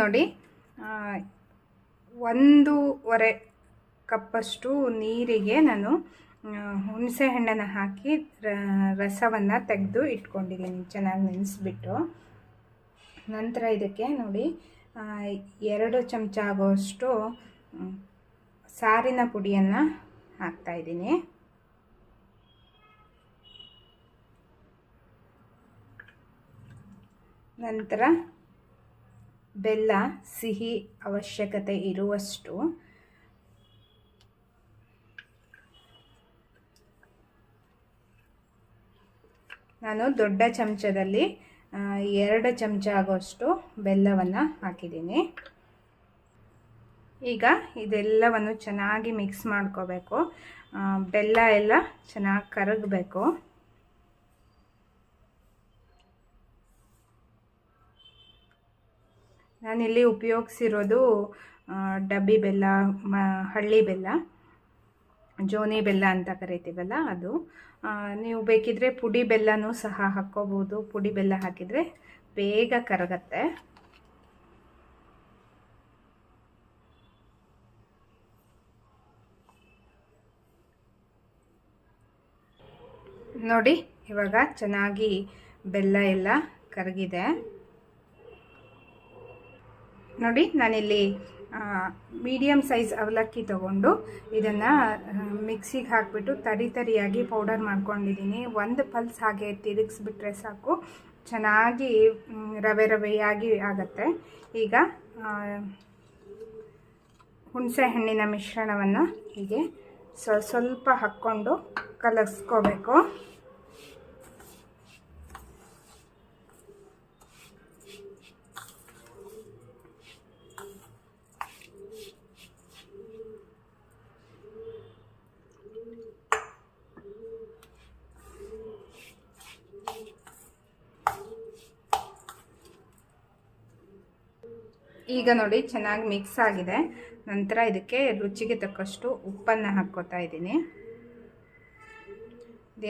ನೋಡಿ. ಒಂದೂವರೆ ಕಪ್ಪಷ್ಟು ನೀರಿಗೆ ನಾನು ಹುಣಸೆಹಣ್ಣನ್ನು ಹಾಕಿ ರಸವನ್ನು ತೆಗೆದು ಇಟ್ಕೊಂಡಿದ್ದೀನಿ, ಚೆನ್ನಾಗಿ ನೆನೆಸ್ಬಿಟ್ಟು. ನಂತರ ಇದಕ್ಕೆ ನೋಡಿ ಎರಡು ಚಮಚ ಆಗೋಷ್ಟು ಸಾರಿನ ಪುಡಿಯನ್ನು ಹಾಕ್ತಾಯಿದ್ದೀನಿ ನಂತರ ಬೆಲ್ಲ, ಸಿಹಿ ಅವಶ್ಯಕತೆ ಇರುವಷ್ಟು ನಾನು ದೊಡ್ಡ ಚಮಚದಲ್ಲಿ ಎರಡು ಚಮಚ ಆಗುವಷ್ಟು ಬೆಲ್ಲವನ್ನು ಹಾಕಿದ್ದೀನಿ. ಈಗ ಇದೆಲ್ಲವನ್ನು ಚೆನ್ನಾಗಿ ಮಿಕ್ಸ್ ಮಾಡ್ಕೋಬೇಕು. ಬೆಲ್ಲ ಎಲ್ಲ ಚೆನ್ನಾಗಿ ಕರಗಬೇಕು. ನಾನಿಲ್ಲಿ ಉಪಯೋಗಿಸಿರೋದು ಡಬ್ಬಿ ಬೆಲ್ಲ, ಮ, ಹಳ್ಳಿ ಬೆಲ್ಲ, ಜೋನಿ ಬೆಲ್ಲ ಅಂತ ಕರಿತೀವಲ್ಲ ಅದು. ನೀವು ಬೇಕಿದ್ರೆ ಪುಡಿ ಬೆಲ್ಲನೂ ಸಹ ಹಾಕ್ಕೋಬೋದು. ಪುಡಿ ಬೆಲ್ಲ ಹಾಕಿದರೆ ಬೇಗ ಕರಗತ್ತೆ. ನೋಡಿ, ಇವಾಗ ಚೆನ್ನಾಗಿ ಬೆಲ್ಲ ಎಲ್ಲ ಕರಗಿದೆ. ನೋಡಿ, ನಾನಿಲ್ಲಿ ಮೀಡಿಯಮ್ ಸೈಜ್ ಅವಲಕ್ಕಿ ತಗೊಂಡು ಇದನ್ನು ಮಿಕ್ಸಿಗೆ ಹಾಕಿಬಿಟ್ಟು ತರಿ ತರಿಯಾಗಿ ಪೌಡರ್ ಮಾಡ್ಕೊಂಡಿದ್ದೀನಿ ಒಂದು ಪಲ್ಸ್ ಹಾಗೆ ತಿರುಗಿಸ್ಬಿಟ್ರೆ ಸಾಕು. ಚೆನ್ನಾಗಿ ರವೆ ರವೆಯಾಗಿ ಆಗುತ್ತೆ. ಈಗ ಹುಣಸೆಹಣ್ಣಿನ ಹುಣಸೆ ಹಣ್ಣಿನ ಮಿಶ್ರಣವನ್ನು ಹೀಗೆ ಸ್ವಲ್ಪ ಸ್ವಲ್ಪ ಹಾಕ್ಕೊಂಡು ಕಲಸ್ಕೋಬೇಕು. ಈಗ ನೋಡಿ ಚೆನ್ನಾಗಿ ಮಿಕ್ಸ್ ಆಗಿದೆ. ನಂತರ ಇದಕ್ಕೆ ರುಚಿಗೆ ತಕ್ಕಷ್ಟು ಉಪ್ಪನ್ನು ಹಾಕ್ಕೋತಾ ಇದ್ದೀನಿ.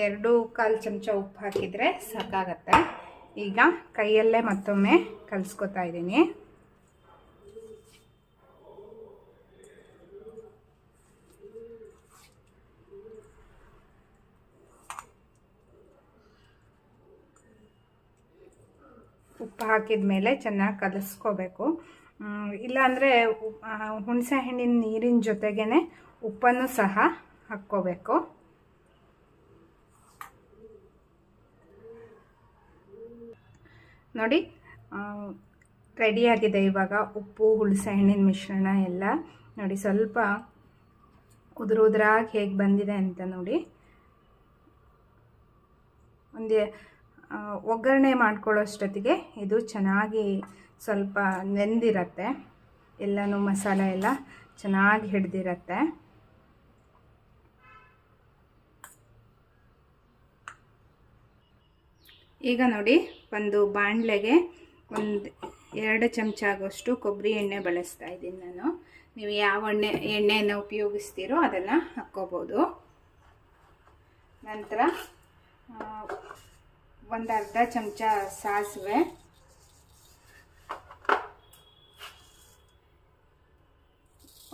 ಎರಡು ಕಾಲು ಚಮಚ ಉಪ್ಪು ಹಾಕಿದರೆ ಸಾಕಾಗತ್ತೆ. ಈಗ ಕೈಯಲ್ಲೇ ಮತ್ತೊಮ್ಮೆ ಕಲಿಸ್ಕೊತಾ ಇದ್ದೀನಿ. ಉಪ್ಪು ಹಾಕಿದ ಮೇಲೆ ಚೆನ್ನಾಗಿ ಕಲಿಸ್ಕೋಬೇಕು. ಇಲ್ಲಾಂದರೆ ಹುಣಸೆ ಹಣ್ಣಿನ ನೀರಿನ ಜೊತೆಗೇ ಉಪ್ಪನ್ನು ಸಹ ಹಾಕ್ಕೋಬೇಕು. ನೋಡಿ ರೆಡಿಯಾಗಿದೆ ಇವಾಗ ಉಪ್ಪು, ಹುಣಸೆ ಹಣ್ಣಿನ ಮಿಶ್ರಣ ಎಲ್ಲ. ನೋಡಿ, ಸ್ವಲ್ಪ ಉದುರು ಉದುರಾಗಿ ಹೇಗೆ ಬಂದಿದೆ ಅಂತ ನೋಡಿ. ಒಂದು ಒಗ್ಗರಣೆ ಮಾಡ್ಕೊಳ್ಳೋಷ್ಟೊತ್ತಿಗೆ ಇದು ಚೆನ್ನಾಗಿ ಸ್ವಲ್ಪ ನೆಂದಿರತ್ತೆ. ಎಲ್ಲನೂ ಮಸಾಲೆ ಎಲ್ಲ ಚೆನ್ನಾಗಿ ಹಿಡ್ದಿರತ್ತೆ. ಈಗ ನೋಡಿ ಒಂದು ಬಾಣಲೆಗೆ ಒಂದು ಎರಡು ಚಮಚ ಆಗೋಷ್ಟು ಕೊಬ್ಬರಿ ಎಣ್ಣೆ ಬಳಸ್ತಾ ಇದ್ದೀನಿ ನಾನು. ನೀವು ಯಾವ ಎಣ್ಣೆ ಎಣ್ಣೆಯನ್ನು ಉಪಯೋಗಿಸ್ತೀರೋ ಅದನ್ನು ಹಾಕ್ಕೋಬೋದು. ನಂತರ ಒಂದು ಅರ್ಧ ಚಮಚ ಸಾಸಿವೆ.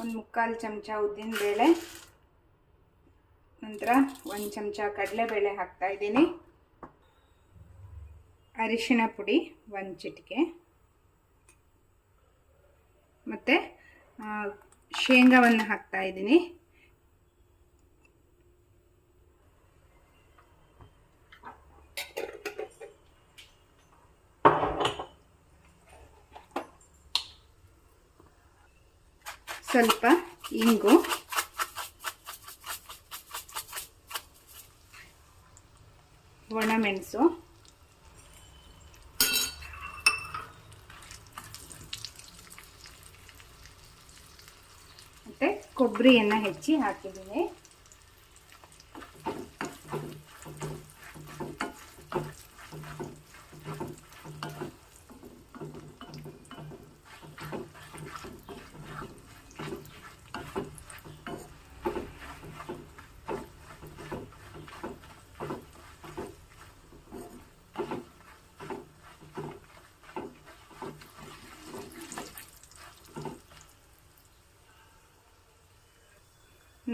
ಒಂದು ಮುಕ್ಕಾಲು ಚಮಚ ಉದ್ದಿನ ಬೇಳೆ, ನಂತರ ಒಂದು ಚಮಚ ಕಡಲೆಬೇಳೆ ಹಾಕ್ತಾ ಇದ್ದೀನಿ. ಅರಿಶಿನ ಪುಡಿ ಒಂದು ಚಿಟಿಕೆ. ಮತ್ತು ಶೇಂಗಾವನ್ನು ಹಾಕ್ತಾ ಸ್ವಲ್ಪ ಇಂಗು. ಒಣಮೆಣಸು ಮತ್ತು ಕೊಬ್ಬರಿಯನ್ನು ಹೆಚ್ಚಿ ಹಾಕಿದ್ದೀನಿ.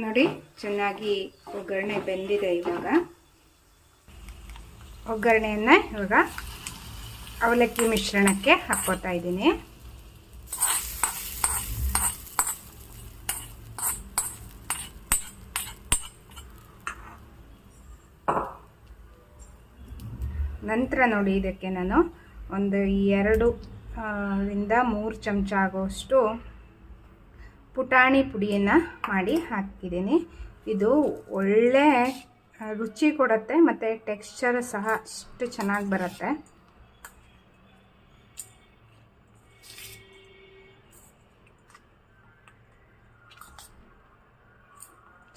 ನೋಡಿ, ಚೆನ್ನಾಗಿ ಒಗ್ಗರಣೆ ಬೆಂದಿದೆ ಇವಾಗ. ಒಗ್ಗರಣೆಯನ್ನ ಇವಾಗ ಅವಲಕ್ಕಿ ಮಿಶ್ರಣಕ್ಕೆ ಹಾಕೋತಾ ಇದ್ದೀನಿ. ನಂತರ ನೋಡಿ ಇದಕ್ಕೆ ನಾನು ಒಂದು ಎರಡು ಇಂದ ಮೂರು ಚಮಚ ಆಗುವಷ್ಟು ಪುಟಾಣಿ ಪುಡಿಯನ್ನು ಮಾಡಿ ಹಾಕಿದ್ದೀನಿ. ಇದು ಒಳ್ಳೆ ರುಚಿ ಕೊಡುತ್ತೆ ಮತ್ತು ಟೆಕ್ಸ್ಚರ್ ಸಹ ಅಷ್ಟು ಚೆನ್ನಾಗಿ ಬರುತ್ತೆ.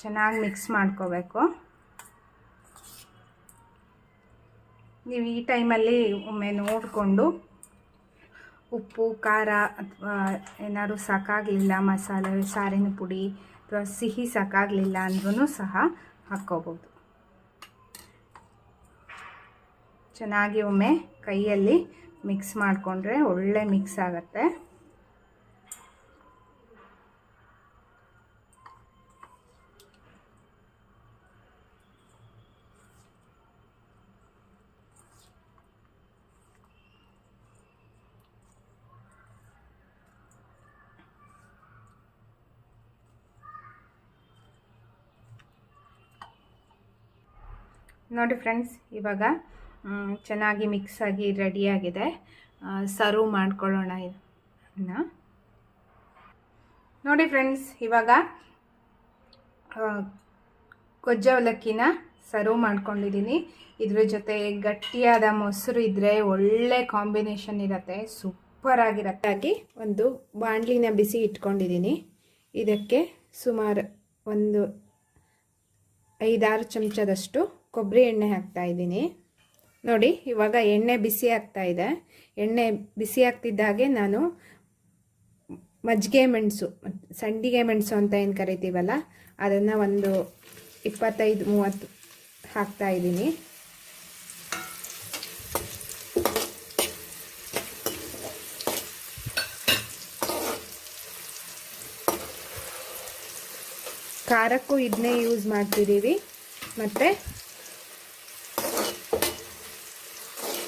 ಚೆನ್ನಾಗಿ ಮಿಕ್ಸ್ ಮಾಡ್ಕೋಬೇಕು. ನೀವು ಈ ಟೈಮಲ್ಲಿ ಒಮ್ಮೆ ನೋಡಿಕೊಂಡು ಉಪ್ಪು, ಖಾರ ಅಥವಾ ಏನಾದ್ರು ಸಾಕಾಗಲಿಲ್ಲ, ಮಸಾಲೆ, ಸಾರಿನ ಪುಡಿ ಅಥವಾ ಸಿಹಿ ಸಾಕಾಗಲಿಲ್ಲ ಅಂದ್ರೂ ಸಹ ಹಾಕ್ಕೋಬೋದು. ಚೆನ್ನಾಗಿ ಒಮ್ಮೆ ಕೈಯಲ್ಲಿ ಮಿಕ್ಸ್ ಮಾಡಿಕೊಂಡ್ರೆ ಒಳ್ಳೆ ಮಿಕ್ಸ್ ಆಗುತ್ತೆ. ನೋಡಿ ಫ್ರೆಂಡ್ಸ್, ಇವಾಗ ಚೆನ್ನಾಗಿ ಮಿಕ್ಸ್ ಆಗಿ ರೆಡಿಯಾಗಿದೆ ಸರ್ವ್ ಮಾಡ್ಕೊಳ್ಳೋಣ ಇದನ್ನ ನೋಡಿ ಫ್ರೆಂಡ್ಸ್, ಇವಾಗ ಕೊಜ್ಜವಲಕ್ಕಿನ ಸರ್ವ್ ಮಾಡ್ಕೊಂಡಿದ್ದೀನಿ. ಇದ್ರ ಜೊತೆ ಗಟ್ಟಿಯಾದ ಮೊಸರು ಇದ್ದರೆ ಒಳ್ಳೆ ಕಾಂಬಿನೇಷನ್ ಇರುತ್ತೆ ಸೂಪರ್ ಹಾಗೆ ಒಂದು ಬಾಣಲಿನ ಬಿಸಿ ಇಟ್ಕೊಂಡಿದ್ದೀನಿ. ಇದಕ್ಕೆ ಸುಮಾರು ಒಂದು ಐದಾರು ಚಮಚದಷ್ಟು ಕೊಬ್ಬರಿ ಎಣ್ಣೆ ಹಾಕ್ತಾ ಇದ್ದೀನಿ. ನೋಡಿ, ಇವಾಗ ಎಣ್ಣೆ ಬಿಸಿ ಆಗ್ತಾ ಇದೆ. ಎಣ್ಣೆ ಬಿಸಿ ಆಗ್ತಿದ್ದಾಗೆ ನಾನು ಮಜ್ಜಿಗೆ ಮೆಣಸು, ಸಂಡಿಗೆ ಮೆಣಸು ಅಂತ ಏನು ಕರಿತೀವಲ್ಲ, ಅದನ್ನು ಒಂದು ಇಪ್ಪತ್ತೈದು, ಮೂವತ್ತು ಹಾಕ್ತಾ ಇದ್ದೀನಿ. ಖಾರಕ್ಕೂ ಇದನ್ನೇ ಯೂಸ್ ಮಾಡ್ತಿದ್ದೀವಿ. ಮತ್ತು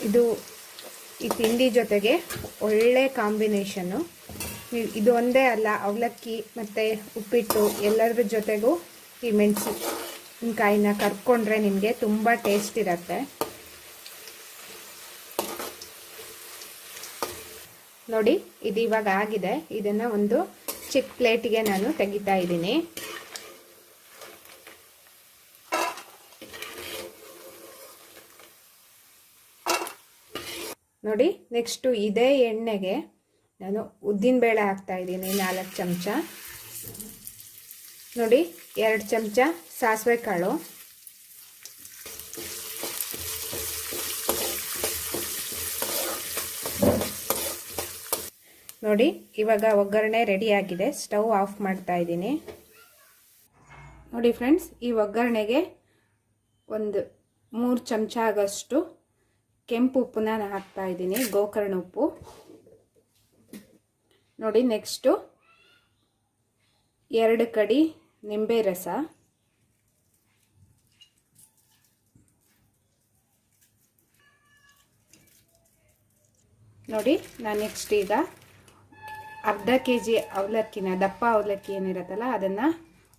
ಇದು ಈ ತಿಂಡಿ ಜೊತೆಗೆ ಒಳ್ಳೆ ಕಾಂಬಿನೇಷನ್ನು. ಇದು ಒಂದೇ ಅಲ್ಲ, ಅವಲಕ್ಕಿ ಮತ್ತು ಉಪ್ಪಿಟ್ಟು ಎಲ್ಲರ ಜೊತೆಗೂ ಈ ಮೆಣಸಿನಕಾಯಿನ ಕರ್ಕೊಂಡ್ರೆ ನಿಮಗೆ ತುಂಬ ಟೇಸ್ಟ್ ಇರುತ್ತೆ. ನೋಡಿ, ಇದು ಇವಾಗ ಆಗಿದೆ. ಇದನ್ನು ಒಂದು ಚಿಕ್ಕ ಪ್ಲೇಟಿಗೆ ನಾನು ತೆಗಿತಾ ಇದ್ದೀನಿ. ನೋಡಿ ನೆಕ್ಸ್ಟು ಇದೇ ಎಣ್ಣೆಗೆ ನಾನು ಉದ್ದಿನಬೇಳೆ ಹಾಕ್ತಾ ಇದ್ದೀನಿ, ನಾಲ್ಕು ಚಮಚ. ನೋಡಿ, ಎರಡು ಚಮಚ ಸಾಸಿವೆ ಕಾಳು ನೋಡಿ, ಇವಾಗ ಒಗ್ಗರಣೆ ರೆಡಿಯಾಗಿದೆ ಸ್ಟವ್ ಆಫ್ ಮಾಡ್ತಾ ಇದ್ದೀನಿ. ನೋಡಿ ಫ್ರೆಂಡ್ಸ್ ಈ ಒಗ್ಗರಣೆಗೆ ಒಂದು ಮೂರು ಚಮಚ ಆಗೋಷ್ಟು ಕೆಂಪು ಉಪ್ಪನ್ನ ನಾನು ಹಾಕ್ತಾ ಇದ್ದೀನಿ, ಗೋಕರ್ಣ ಉಪ್ಪು. ನೋಡಿ ನೆಕ್ಸ್ಟು ಎರಡು ಕಡಿ ನಿಂಬೆ ರಸ. ನೋಡಿ, ನಾನು ನೆಕ್ಸ್ಟ್ ಈಗ ಅರ್ಧ ಕೆ ಜಿ ಅವಲಕ್ಕಿನ, ದಪ್ಪ ಅವಲಕ್ಕಿ ಏನಿರುತ್ತಲ್ಲ, ಅದನ್ನು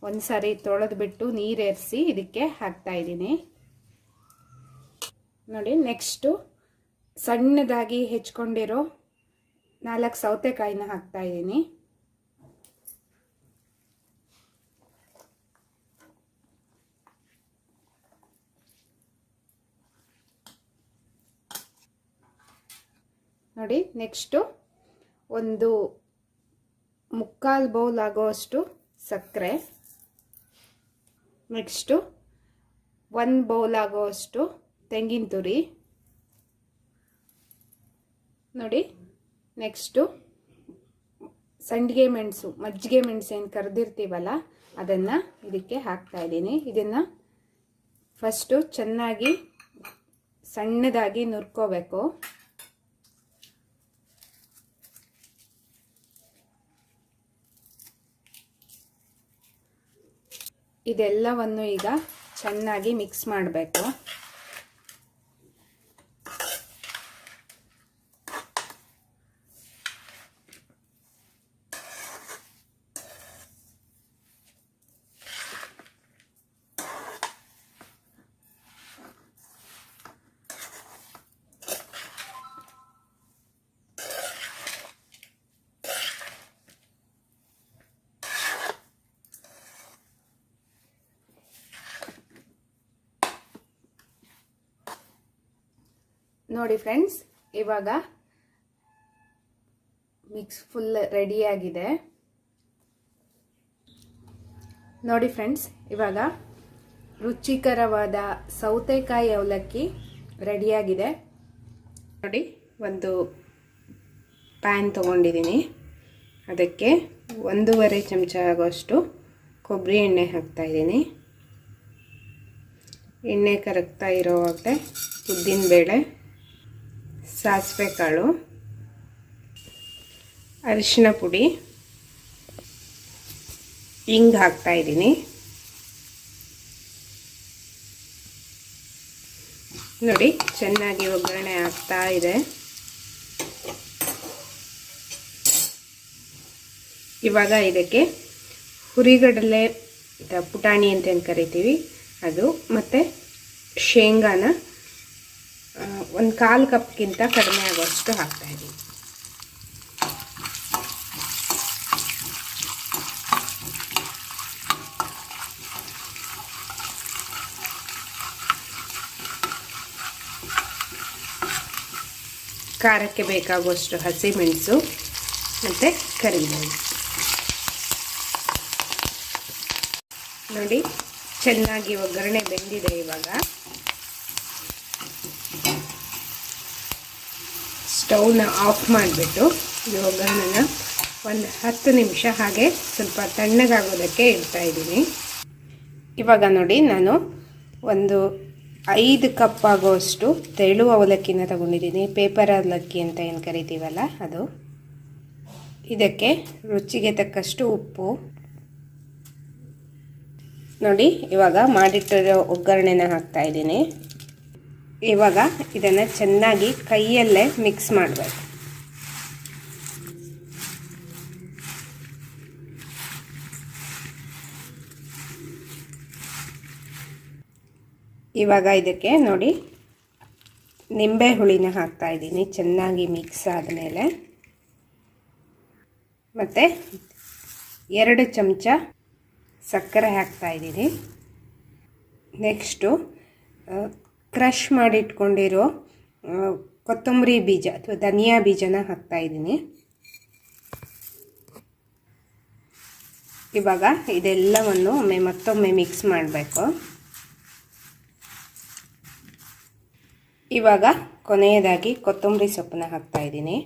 ಒಂದು ಸಾರಿ ತೊಳೆದ್ಬಿಟ್ಟು ಎರೆಸಿ ಇದಕ್ಕೆ ಹಾಕ್ತಾ ಇದ್ದೀನಿ. ನೋಡಿ ನೆಕ್ಸ್ಟು ಸಣ್ಣದಾಗಿ ಹೆಚ್ಕೊಂಡಿರೋ ನಾಲ್ಕು ಸೌತೆಕಾಯಿನ ಹಾಕ್ತಾ ಇದ್ದೀನಿ. ನೋಡಿ ನೆಕ್ಸ್ಟು ಒಂದು ಮುಕ್ಕಾಲು ಬೌಲ್ ಆಗೋಷ್ಟು ಸಕ್ಕರೆ. ನೆಕ್ಸ್ಟು ಒಂದು ಬೌಲ್ ಆಗೋಷ್ಟು ತೆಂಗಿನ ತುರಿ. ನೋಡಿ ನೆಕ್ಸ್ಟು ಸಂಡಿಗೆ ಮೆಣಸು, ಮಜ್ಜಿಗೆ ಮೆಣಸು ಏನು ಕರೆದಿರ್ತೀವಲ್ಲ, ಅದನ್ನು ಇದಕ್ಕೆ ಹಾಕ್ತಾ ಇದ್ದೀನಿ. ಇದನ್ನು ಫಸ್ಟು ಚೆನ್ನಾಗಿ ಸಣ್ಣದಾಗಿ ನುರ್ಕೋಬೇಕು. ಇದೆಲ್ಲವನ್ನು ಈಗ ಚೆನ್ನಾಗಿ ಮಿಕ್ಸ್ ಮಾಡಬೇಕು. ನೋಡಿ ಫ್ರೆಂಡ್ಸ್, ಇವಾಗ ಮಿಕ್ಸ್ ಫುಲ್ ರೆಡಿಯಾಗಿದೆ ನೋಡಿ ಫ್ರೆಂಡ್ಸ್, ಇವಾಗ ರುಚಿಕರವಾದ ಸೌತೆಕಾಯಿ ಅವಲಕ್ಕಿ ರೆಡಿಯಾಗಿದೆ ನೋಡಿ, ಒಂದು ಪ್ಯಾನ್ ತೊಗೊಂಡಿದ್ದೀನಿ. ಅದಕ್ಕೆ ಒಂದೂವರೆ ಚಮಚ ಆಗೋಷ್ಟು ಕೊಬ್ಬರಿ ಎಣ್ಣೆ ಹಾಕ್ತಾಯಿದ್ದೀನಿ ಎಣ್ಣೆ ಕರಗ್ತಾ ಇರೋವಾಗಲೇ ಉದ್ದಿನಬೇಳೆ ಸಾಸಿವೆ ಕಾಳು ಅರಿಶಿನ ಪುಡಿ ಹಿಂಗ್ ಹಾಕ್ತಾ ಇದ್ದೀನಿ. ನೋಡಿ, ಚೆನ್ನಾಗಿ ಒಗ್ಗರಣೆ ಆಗ್ತಾ ಇದೆ. ಇವಾಗ ಇದಕ್ಕೆ ಹುರಿಗಡಲೆ ಪುಟಾಣಿ ಅಂತ ಕರಿತೀವಿ, ಅದು ಮತ್ತು ಶೇಂಗಾನ ಒಂದು ಕಾಲು ಕಪ್ಗಿಂತ ಕಡಿಮೆ ಆಗೋಷ್ಟು ಹಾಕ್ತಾಯಿದ್ದೀವಿ ಖಾರಕ್ಕೆ ಬೇಕಾಗುವಷ್ಟು ಹಸಿಮೆಣಸು ಮತ್ತು ಕರಿಬೇವು. ನೋಡಿ, ಚೆನ್ನಾಗಿ ಒಗ್ಗರಣೆ ಬೆಂದಿದೆ ಇವಾಗ. ಸ್ಟವ್ನ ಆಫ್ ಮಾಡಿಬಿಟ್ಟು ಈ ಒಗ್ಗರಣೆನ ಒಂದು ಹತ್ತು ನಿಮಿಷ ಹಾಗೆ ಸ್ವಲ್ಪ ತಣ್ಣಗಾಗೋದಕ್ಕೆ ಇಡ್ತಾ ಇದ್ದೀನಿ. ಇವಾಗ ನೋಡಿ ನಾನು ಒಂದು ಐದು ಕಪ್ ಆಗೋಷ್ಟು ತೆಳು ಅವಲಕ್ಕಿನ ತಗೊಂಡಿದ್ದೀನಿ. ಪೇಪರ್ ಅವಲಕ್ಕಿ ಅಂತ ಏನು ಕರಿತೀವಲ್ಲ ಅದು. ಇದಕ್ಕೆ ರುಚಿಗೆ ತಕ್ಕಷ್ಟು ಉಪ್ಪು. ನೋಡಿ ಇವಾಗ ಮಾಡಿಟ್ಟಿರೋ ಒಗ್ಗರಣೆನ ಹಾಕ್ತಾ ಇದ್ದೀನಿ. ಇವಾಗ ಇದನ್ನು ಚೆನ್ನಾಗಿ ಕೈಯಲ್ಲೇ ಮಿಕ್ಸ್ ಮಾಡಬೇಕು. ಇವಾಗ ಇದಕ್ಕೆ ನೋಡಿ ನಿಂಬೆ ಹುಳಿನ ಹಾಕ್ತಾ ಇದ್ದೀನಿ, ಚೆನ್ನಾಗಿ ಮಿಕ್ಸ್ ಆದಮೇಲೆ. ಮತ್ತು ಎರಡು ಚಮಚ ಸಕ್ಕರೆ ಹಾಕ್ತಾ ಇದ್ದೀನಿ. ನೆಕ್ಸ್ಟು ಕ್ರಷ್ ಮಾಡಿಟ್ಕೊಂಡಿರೋ ಕೊತ್ತಂಬರಿ ಬೀಜ ಅಥವಾ ಧನಿಯಾ ಬೀಜನ ಹಾಕ್ತಾ ಇದ್ದೀನಿ. ಇವಾಗ ಇದೆಲ್ಲವನ್ನು ಒಮ್ಮೆ ಮತ್ತೊಮ್ಮೆ ಮಿಕ್ಸ್ ಮಾಡಬೇಕು. ಇವಾಗ ಕೊನೆಯದಾಗಿ ಕೊತ್ತಂಬರಿ ಸೊಪ್ಪನ್ನ ಹಾಕ್ತಾ ಇದ್ದೀನಿ.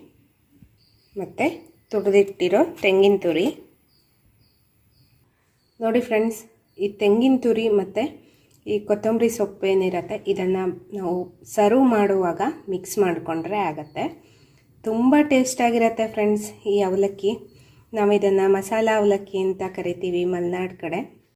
ಮತ್ತು ತುಡಿದಿಟ್ಟಿರೋ ತೆಂಗಿನ ತುರಿ. ನೋಡಿ ಫ್ರೆಂಡ್ಸ್ ಈ ತೆಂಗಿನ ತುರಿ ಮತ್ತು ಈ ಕೊತ್ತಂಬರಿ ಸೊಪ್ಪು ಏನಿರುತ್ತೆ, ಇದನ್ನು ನಾವು ಸರ್ವ್ ಮಾಡುವಾಗ ಮಿಕ್ಸ್ ಮಾಡಿಕೊಂಡ್ರೆ ಆಗುತ್ತೆ. ತುಂಬ ಟೇಸ್ಟಾಗಿರುತ್ತೆ ಫ್ರೆಂಡ್ಸ್ ಈ ಅವಲಕ್ಕಿ. ನಾವು ಇದನ್ನು ಮಸಾಲ ಅವಲಕ್ಕಿ ಅಂತ ಕರಿತೀವಿ ಮಲೆನಾಡು ಕಡೆ.